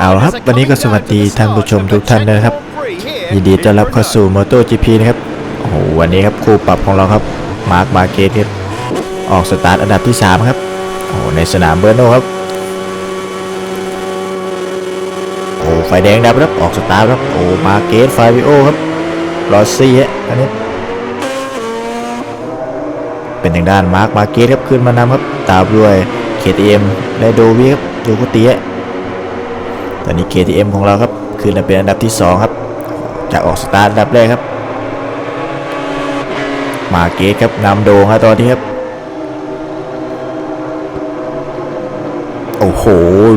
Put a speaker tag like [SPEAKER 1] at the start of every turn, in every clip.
[SPEAKER 1] เอาครับ วันนี้ก็สวัสดีท่านผู้ชมทุกท่านนะครับ ยินดีต้อนรับเข้าสู่ MotoGP นะครับ โอ้โห วันนี้ครับคู่ปรับของเราครับ มาร์คมาเกตครับ ออกสตาร์ทอันดับที่ 3 ครับ โอ้โหในสนามเบอร์โนครับ โอ้ไฟแดงดับครับ ออกสตาร์ทครับ โอ้ มาเกตไฟวิโอครับรอซี่ฮะอันนี้ เป็นทางด้านมาร์คมาเกตครับ ขึ้นมานำครับ ตามด้วย KTM และโดวีครับโดกุเตีย ตอนนี้ KTM ของเราครับขึ้นมาเป็นอันดับที่ 2 ครับ จะออกสตาร์ทอันดับแรกครับ มาเกตครับนำโดงครับตอนนี้ครับ โอ้โห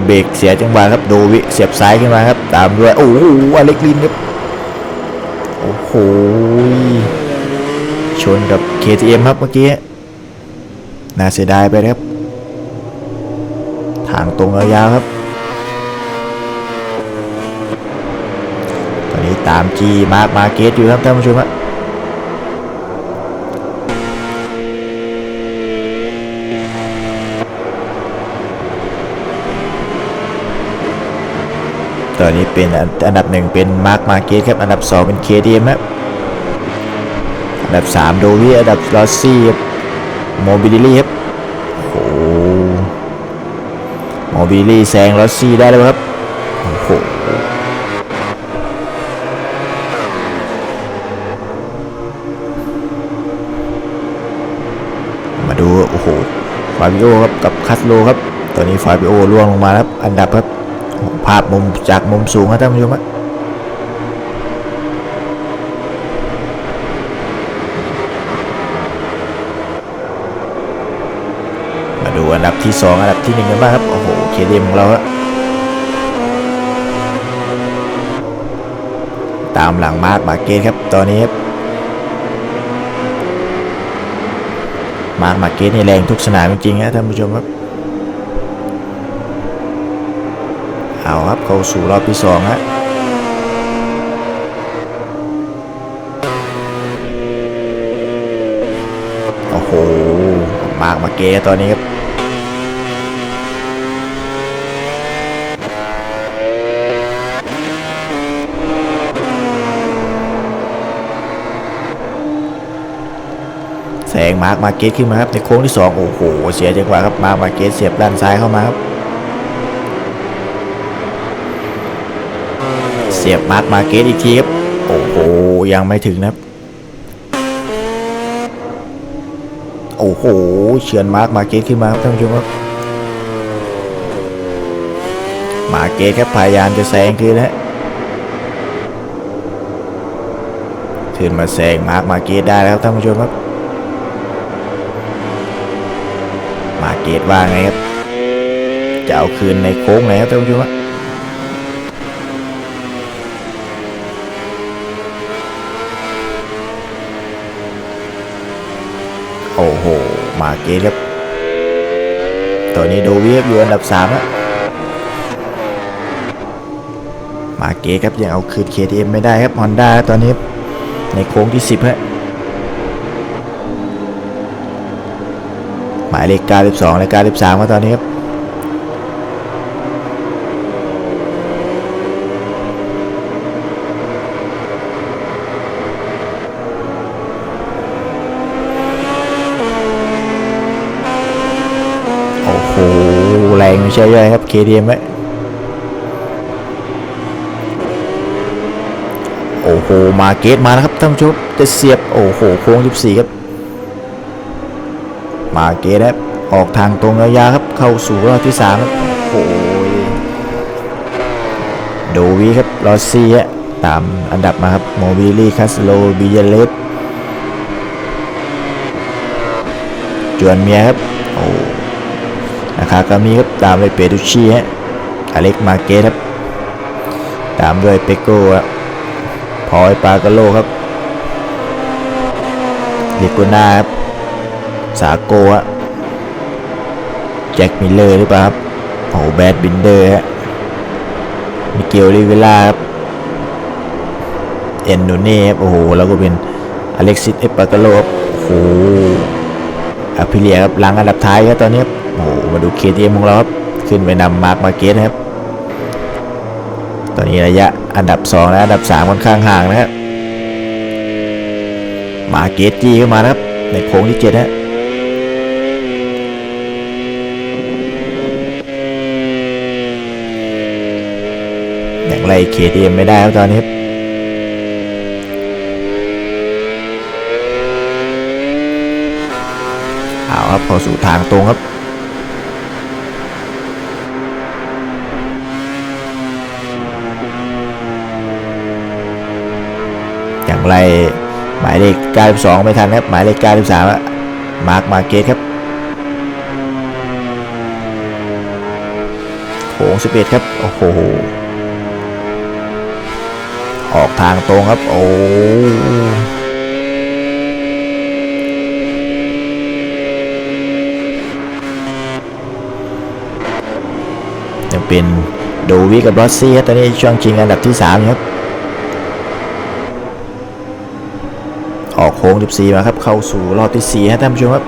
[SPEAKER 1] เบรกเสียจังหวะครับ โดวิเสียบซ้ายขึ้นมาครับ ตามด้วย โอ้โหอเล็กลินครับ โอ้โห ชนกับ KTM ครับเมื่อกี้ น่าเสียดายไปครับ ทางตรงยาวๆครับ ตามจีมาร์คมาเกตอยู่ครับท่านผู้ชมครับตอนนี้เป็นอันอันดับหนึ่งเป็นมาร์คมาเกตครับ อันดับสองเป็นเคดีมครับอันดับสามโดวีอันดับลอสซี่ครับโมบิลิลี่ครับโอ้โหโมบิลี่แซงลอสซี่ได้แล้วครับโอ้โห มาดูโอ้โหฟาบิโอครับกับคัสโลครับตอนนี้ฟาบิโอล่วงลงมาแล้วครับ อันดับครับภาพมุมจากมุมสูงครับท่านผู้ชมครับมาดูอันดับที่ 2 อันดับที่1กันบ้างครับ โอ้โหเคเดมของเราครับตามหลังมาร์คมาเกตครับ ตอนนี้ครับ มาร์คมาเก็ตนี่แรงทุกสนามจริงๆนะท่านผู้ชมครับ เอาครับเข้าสู่รอบที่สองฮะโอ้โหมาร์คมาเก็ตตอนนี้ครับ งมาร์คมาเกตขึ้นมาครับในโค้งที่ 2 โอ้โห เสียจังหวะครับมาร์คมาเกตเสียบด้านซ้ายเข้ามาครับ เสียบมาร์คมาเกตอีกทีครับ โอ้โห ยังไม่ถึงนะครับ โอ้โหเฉือนมาร์คมาเกตขึ้นมาครับท่านผู้ชมครับ มาเกตครับพยายามจะแซงคืนนะฮะขึ้นมาแซงมาร์คมาเกตได้แล้วครับท่านผู้ชมครับ มาเกตว่าไงครับ จะเอาคืนในโค้งไหนครับท่านผู้ชมครับโอ้โห มาเกตครับตอนนี้โดวีครับอยู่อันดับ3แล้วมาเกตครับยังเอาคืน KTM ไม่ได้ครับฮอนด้าตอนนี้ในโค้งที่ 10ฮะ หมายเลข92และ93ครับตอนนี้ครับโอ้โหแรงไม่ใช่ย่อยครับ KTM ไหมโอ้โห มาเกตมาแล้วครับท่านผู้ชมจะเสียบ โอ้โหโค้ง 14 ครับ มาเกตครับออกทางตรงยาวๆครับเข้าสู่รอบที่3ครับโอ้ยโดวีครับลอซี่ฮะตามอันดับมาครับโมบิลี่คาสโลบิเยเลสจวนเมียครับโอ้นะครับก็มีครับตามด้วยเปดูชีฮะอเล็กมาเกตครับตามด้วยเปโก้ครับพอยปากาโลครับลิโกนาครับ สาโกะแจ็คมิลเลอร์หรือเปล่าครับโอ้แบดบินเดอร์ฮะมิเกลลิเวล่าครับเอ็นโดเน่ครับโอ้โหแล้วก็เป็นอเล็กซิสเอปปากโลครับโอ้โหอาพิเลียครับหลังอันดับท้ายครับตอนนี้ครับโอ้โหมาดูเคทีเอ็มของเราครับขึ้นไปนำมาร์คมาเกตครับ ตอนนี้ระยะอันดับ2และอันดับ3ค่อนข้างห่างนะครับมาเกตจีเข้ามานะครับในโค้งที่7นะ อย่างไร KTM ไม่ได้ครับตอนนี้เอาครับพอสู่ทางตรงครับอย่างไรหมายเลข92ไม่ทันครับ หมายเลข93มาร์คมาเกตครับโค้ง11 ครับ โอ้โห ออกทางตรงครับ โอ้ยังเป็นโดวิกับรอสซี่ครับตอนนี้ช่วงชิงอันดับที่3ครับ ออกโค้ง 14 มาครับ เข้าสู่รอบที่4ครับท่านผู้ชมครับ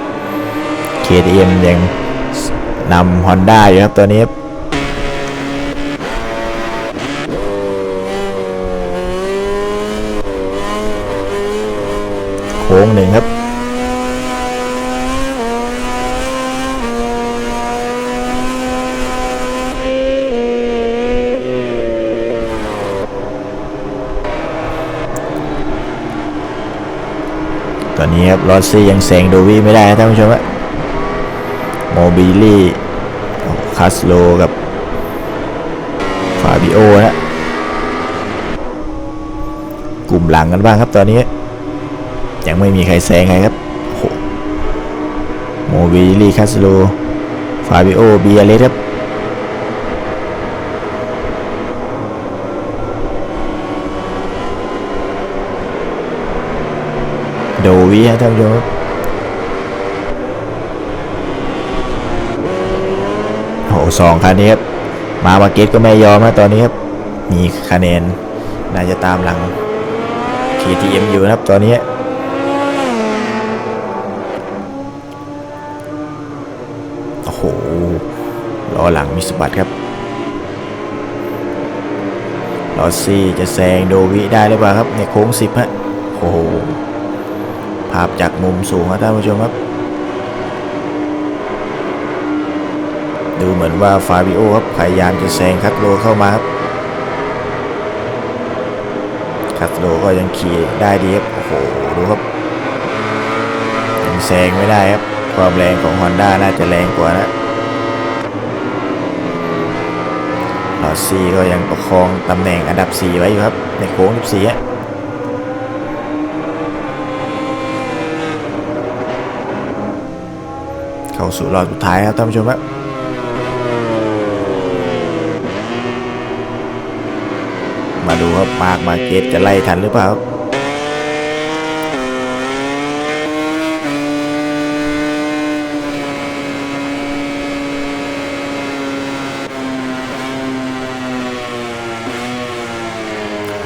[SPEAKER 1] KTM ยังนำ Honda อยู่ครับตอนนี้ครับ งหนึ่งครับตอนนี้ครับลอซี่ยังแซงโดวีไม่ได้ท่านผู้ชมครับโมบิลี่คาสโลกับฟาบิโอนะกลุ่มหลังกันบ้างครับตอนนี้ ยังไม่มีใครแซงใครครับโหโมบิลี่คาสโลฟาบิโอเบียเลสครับโดวีฮะท่านผู้ชมครับโอ้โหสองคันนี้ครับ มามาเกตก็ไม่ยอมนะตอนนี้ครับ มีคะแนน น่าจะตามหลัง KTM อยู่นะครับตอนนี้ โอ้โหล้ อหลังมีสบัดครับลอสซี่จะแซงโดวิได้หรือเปล่าครับในโค้งสิบฮะโอ้โหภาพจากมุมสูงครับท่านผู้ชมครับ ดูเหมือนว่าฟาบิโอครับพยายามจะแซงคัตโลเข้ามาครับคัตโลก็ยังขี่ได้ดีครับโอ้โหดูครับยังแซงไม่ได้ครับความแรงของ Honda น่าจะแรงกว่านะลอส ซี่ก็ยังประคองตำแหน่งอันดับ 4 ไว้อยู่ครับ ในโค้ง 14ฮะเข้าสู่รอบสุดท้ายครับท่านผู้ชมครับมาดูครับมากมาเกตจะไล่ทันหรือเปล่าครับ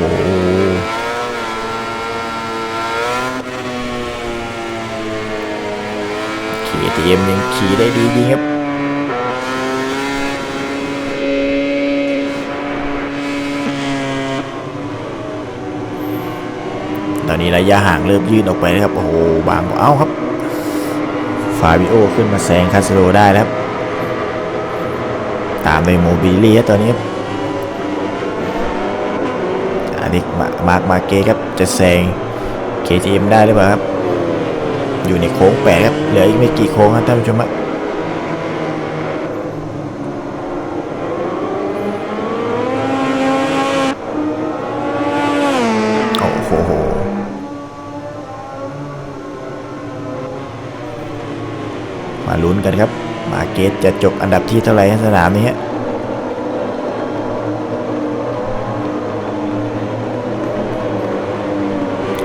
[SPEAKER 1] โอ้โหขี่ทีเอ็มยังขี่ได้ดีจริงครับ ตอ นี้ระยะห่างเริ่มยืดออกไปนะครับ โอ้โห บางเอ้าครับ ฟาบิโอขึ้นมาแซงคาสโลได้แล้ว ตามโดยโมบิลี่ครับตอนนี้ครับอันนี้มามาร์คมาเกตครับ จะแซง KTM ได้หรือเปล่าครับ อยู่ในโค้งแปดครับ เหลืออีกไม่กี่โค้งครับท่านผู้ชมครับ ลุ้นกันครับ มาเกตจะจบอันดับที่เท่าไหร่ในสนามนี้ฮะ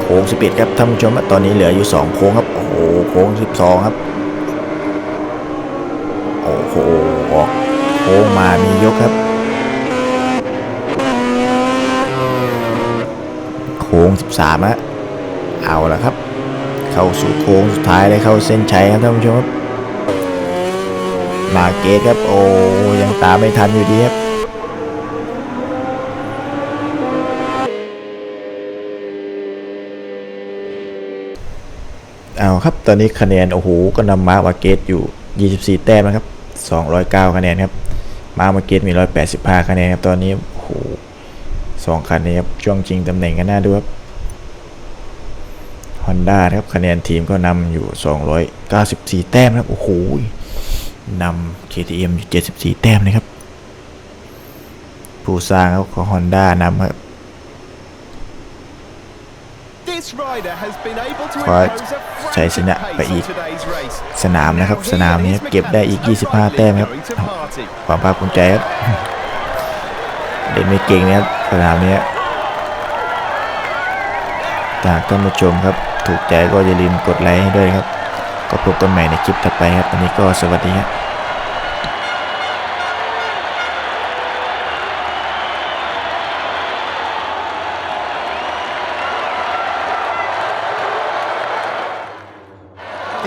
[SPEAKER 1] โค้ง11ครับท่านผู้ชมตอนนี้เหลืออยู่ 2 โค้งครับ โอ้โหโค้ง 12 ครับโอ้โหออกโค้งมามียกครับ โค้ง 13ฮะเอาละครับ เข้าสู่โค้งสุดท้ายเลยเข้าเส้นชัยครับท่านผู้ชมครับ มาเกตครับ โอ้ยังตามไม่ทันอยู่ดีครับเอาครับตอนนี้คะแนนโอ้โหก็นำมาวาเกตอยู่ 24 แต้มนะครับ209 คะแนนครับมาร์วาเกตมี 185 คะแนนครับตอนนี้โอ้โหสองคันนี้ครับช่วงจริงตำแหน่งกันหน้าดูครับฮอนด้าครับคะแนนทีมก็นำอยู่ 294 แต้มครับโอ้โห นำ KTM อยู่74 แต้มนะครับ ผู้สร้างครับของฮอนด้านำครับ
[SPEAKER 2] This rider has been able to
[SPEAKER 1] ขอ
[SPEAKER 2] impose a
[SPEAKER 1] ชัยช
[SPEAKER 2] frantic
[SPEAKER 1] นะไป
[SPEAKER 2] pace
[SPEAKER 1] อี
[SPEAKER 2] on
[SPEAKER 1] ก
[SPEAKER 2] today's race.
[SPEAKER 1] สนามนะครับ สนามนี้เก็บได้อีก 25 แต้มครับ
[SPEAKER 2] Going to party.
[SPEAKER 1] ความภาคภูมิใจครับ เล่นไม่เก่งนะครับสนามนี้จากท่านผู้ชมครับ ถูกใจก็อย่าลืมกดไลค์ให้ด้วยครับ ก็พบกันใหม่ในคลิปต่อไปครับวันนี้ก็สวัสดีครับ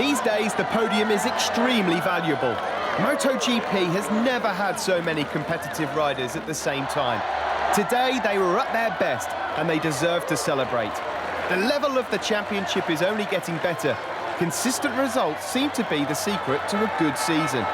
[SPEAKER 2] These days, the podium is extremely valuable. MotoGP has never had so many competitive riders at the same time. Today, they were at their best and they deserve to celebrate. The level of the championship is only getting better. Consistent results seem to be the secret to a good season.